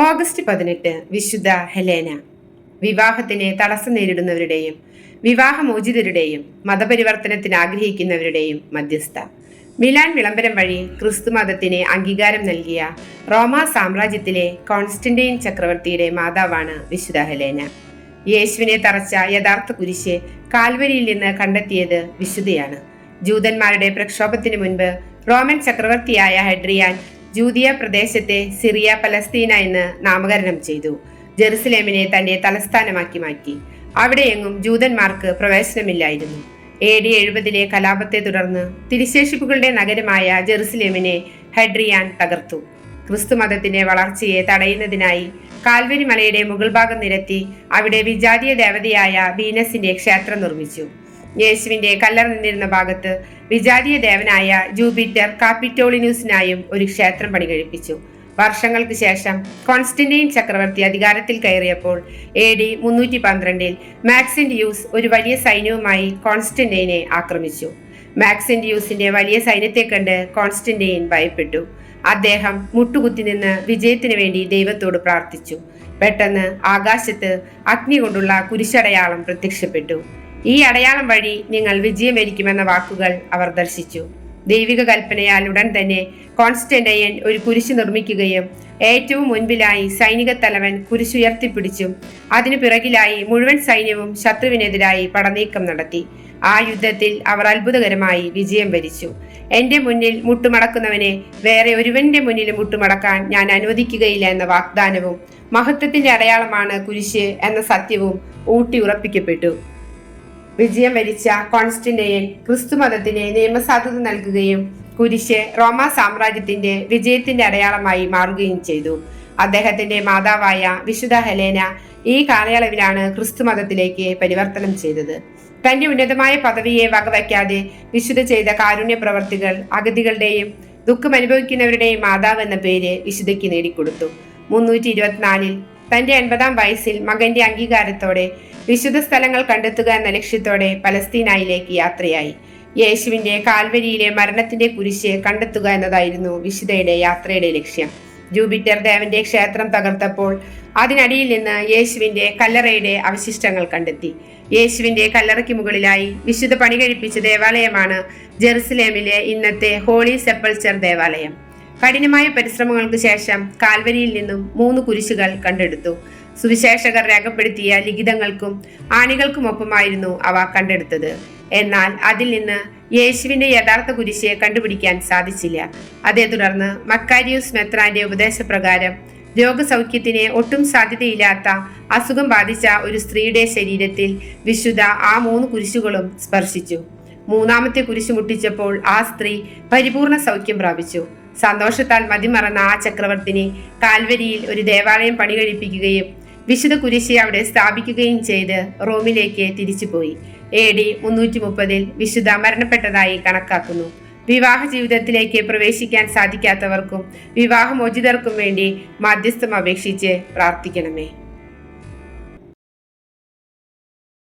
August പതിനെട്ട് വിശുദ്ധ Helena. വിവാഹത്തിന് തടസ്സം നേരിടുന്നവരുടെയും വിവാഹമോചിതരുടെയും മതപരിവർത്തനത്തിന് ആഗ്രഹിക്കുന്നവരുടെയും മധ്യസ്ഥ. മിലാൻ വിളംബരം വഴി ക്രിസ്തു മതത്തിന് അംഗീകാരം നൽകിയ റോമ സാമ്രാജ്യത്തിലെ കോൺസ്റ്റന്റൈൻ ചക്രവർത്തിയുടെ മാതാവാണ് വിശുദ്ധ ഹെലേന. യേശുവിനെ തറച്ച യഥാർത്ഥ കുരിശ് കാൽവരിയിൽ നിന്ന് കണ്ടെത്തിയത് വിശുദ്ധയാണ്. ജൂതന്മാരുടെ പ്രക്ഷോഭത്തിന് മുൻപ് റോമൻ ചക്രവർത്തിയായ ഹെഡ്രിയാൻ ജൂതിയ പ്രദേശത്തെ സിറിയ പലസ്തീന എന്ന് നാമകരണം ചെയ്തു. ജെറുസലേമിനെ തന്റെ തലസ്ഥാനമാക്കി മാറ്റി. അവിടെയെങ്ങും ജൂതന്മാർക്ക് പ്രവേശനമില്ലായിരുന്നു. എ ഡി എഴുപതിലെ കലാപത്തെ തുടർന്ന് തിരിശേഷിപ്പുകളുടെ നഗരമായ ജെറുസലേമിനെ ഹെഡ്രിയാൻ തകർത്തു. ക്രിസ്തുമതത്തിന്റെ വളർച്ചയെ തടയുന്നതിനായി കാൽവരി മലയുടെ മുകൾ ഭാഗം നിരത്തി അവിടെ വിജാതീയ ദേവതയായ വീനസിന്റെ ക്ഷേത്രം നിർമ്മിച്ചു. യേശുവിന്റെ കല്ലറ നിന്നിരുന്ന ഭാഗത്ത് വിജാതീയ ദേവനായ ജൂപിറ്റർ കാപ്പിറ്റോളിനൂസിനായും ഒരു ക്ഷേത്രം പണി പണികഴിപ്പിച്ചു. വർഷങ്ങൾക്ക് ശേഷം കോൺസ്റ്റന്റൈൻ ചക്രവർത്തി അധികാരത്തിൽ കയറിയപ്പോൾ എ ഡി മുന്നൂറ്റി പന്ത്രണ്ടിൽ മാക്സിൻഡിയൂസ് ഒരു വലിയ സൈന്യവുമായി കോൺസ്റ്റന്റൈനെ ആക്രമിച്ചു. മാക്സിൻഡിയൂസിന്റെ വലിയ സൈന്യത്തെ കണ്ട് കോൺസ്റ്റന്റൈൻ ഭയപ്പെട്ടു. അദ്ദേഹം മുട്ടുകുത്തി നിന്ന് വിജയത്തിനു വേണ്ടി ദൈവത്തോട് പ്രാർത്ഥിച്ചു. പെട്ടെന്ന് ആകാശത്ത് അഗ്നി കൊണ്ടുള്ള കുരിശടയാളം പ്രത്യക്ഷപ്പെട്ടു. ഈ അടയാളം വഴി നിങ്ങൾ വിജയം വരിക്കുമെന്ന വാക്കുകൾ അവർ ദർശിച്ചു. ദൈവിക കൽപ്പനയാൽ ഉടൻ തന്നെ കോൺസ്റ്റന്റയൻ ഒരു കുരിശ് നിർമ്മിക്കുകയും ഏറ്റവും മുൻപിലായി സൈനിക തലവൻ കുരിശുയർത്തിപ്പിടിച്ചും അതിനു പിറകിലായി മുഴുവൻ സൈന്യവും ശത്രുവിനെതിരായി പടനീക്കം നടത്തി. ആ യുദ്ധത്തിൽ അവർ അത്ഭുതകരമായി വിജയം വരിച്ചു. എന്റെ മുന്നിൽ മുട്ടുമടക്കുന്നവനെ വേറെ ഒരുവന്റെ മുന്നിൽ മുട്ടുമടക്കാൻ ഞാൻ അനുവദിക്കുകയില്ല എന്ന വാഗ്ദാനവും മഹത്വത്തിന്റെ അടയാളമാണ് കുരിശ് എന്ന സത്യവും ഊട്ടി ഉറപ്പിക്കപ്പെട്ടു. വിജയം വരിച്ച കോൺസ്റ്റന്റൈൻ ക്രിസ്തുമതത്തിന് നിയമസാധുത നൽകുകയും കുരിശ് റോമ സാമ്രാജ്യത്തിന്റെ വിജയത്തിന്റെ അടയാളമായി മാറുകയും ചെയ്തു. അദ്ദേഹത്തിന്റെ മാതാവായ വിശുദ്ധ ഹെലേന ഈ കാലയളവിലാണ് ക്രിസ്തുമതത്തിലേക്ക് പരിവർത്തനം ചെയ്തത്. തന്റെ ഉന്നതമായ പദവിയെ വകവയ്ക്കാതെ വിശുദ്ധ ചെയ്ത കാരുണ്യ പ്രവർത്തികൾ അഗതികളുടെയും ദുഃഖം അനുഭവിക്കുന്നവരുടെയും മാതാവ് എന്ന പേര് വിശുദ്ധയ്ക്ക് നേടിക്കൊടുത്തു. മുന്നൂറ്റി ഇരുപത്തിനാലിൽ തന്റെ എൺപതാം വയസ്സിൽ മകന്റെ അംഗീകാരത്തോടെ വിശുദ്ധ സ്ഥലങ്ങൾ കണ്ടെത്തുക എന്ന ലക്ഷ്യത്തോടെ പലസ്തീനായിലേക്ക് യാത്രയായി. യേശുവിന്റെ കാൽവരിയിലെ മരണത്തിന്റെ കുരിശ് കണ്ടെത്തുക എന്നതായിരുന്നു വിശുദ്ധയുടെ യാത്രയുടെ ലക്ഷ്യം. ജൂപിറ്റർ ദേവന്റെ ക്ഷേത്രം തകർത്തപ്പോൾ അതിനടിയിൽ നിന്ന് യേശുവിന്റെ കല്ലറയുടെ അവശിഷ്ടങ്ങൾ കണ്ടെത്തി. യേശുവിന്റെ കല്ലറയ്ക്ക് മുകളിലായി വിശുദ്ധ പണി കഴിപ്പിച്ച ദേവാലയമാണ് ജെറുസലേമിലെ ഇന്നത്തെ ഹോളി സെപ്പൾച്ചർ ദേവാലയം. കഠിനമായ പരിശ്രമങ്ങൾക്ക് ശേഷം കാൽവരിയിൽ നിന്നും മൂന്ന് കുരിശുകൾ കണ്ടെടുത്തു. സുവിശേഷകർ രേഖപ്പെടുത്തിയ ലിഖിതങ്ങൾക്കും ആണികൾക്കുമൊപ്പമായിരുന്നു അവ കണ്ടെടുത്തത്. എന്നാൽ അതിൽ നിന്ന് യേശുവിന്റെ യഥാർത്ഥ കുരിശയെ കണ്ടുപിടിക്കാൻ സാധിച്ചില്ല. അതേ തുടർന്ന് മക്കാരിയൂസ് മെത്രാന്റെ ഉപദേശപ്രകാരം രോഗസൗഖ്യത്തിന് ഒട്ടും സാധ്യതയില്ലാത്ത അസുഖം ബാധിച്ച ഒരു സ്ത്രീയുടെ ശരീരത്തിൽ വിശുദ്ധ ആ മൂന്ന് കുരിശുകളും സ്പർശിച്ചു. മൂന്നാമത്തെ കുരിശു മുട്ടിച്ചപ്പോൾ ആ സ്ത്രീ പരിപൂർണ സൗഖ്യം പ്രാപിച്ചു. സന്തോഷത്താൽ മതിമറന്ന ആ ചക്രവർത്തിനി കാൽവരിയിൽ ഒരു ദേവാലയം പണികഴിപ്പിക്കുകയും വിശുദ്ധ കുരിശി അവിടെ സ്ഥാപിക്കുകയും ചെയ്ത് റോമിലേക്ക് തിരിച്ചുപോയി. എ ഡി മുന്നൂറ്റി മുപ്പതിൽ വിശുദ്ധ മരണപ്പെട്ടതായി കണക്കാക്കുന്നു. വിവാഹ ജീവിതത്തിലേക്ക് പ്രവേശിക്കാൻ സാധിക്കാത്തവർക്കും വിവാഹമോചിതർക്കും വേണ്ടി മാധ്യസ്ഥം അപേക്ഷിച്ച് പ്രാർത്ഥിക്കണമേ.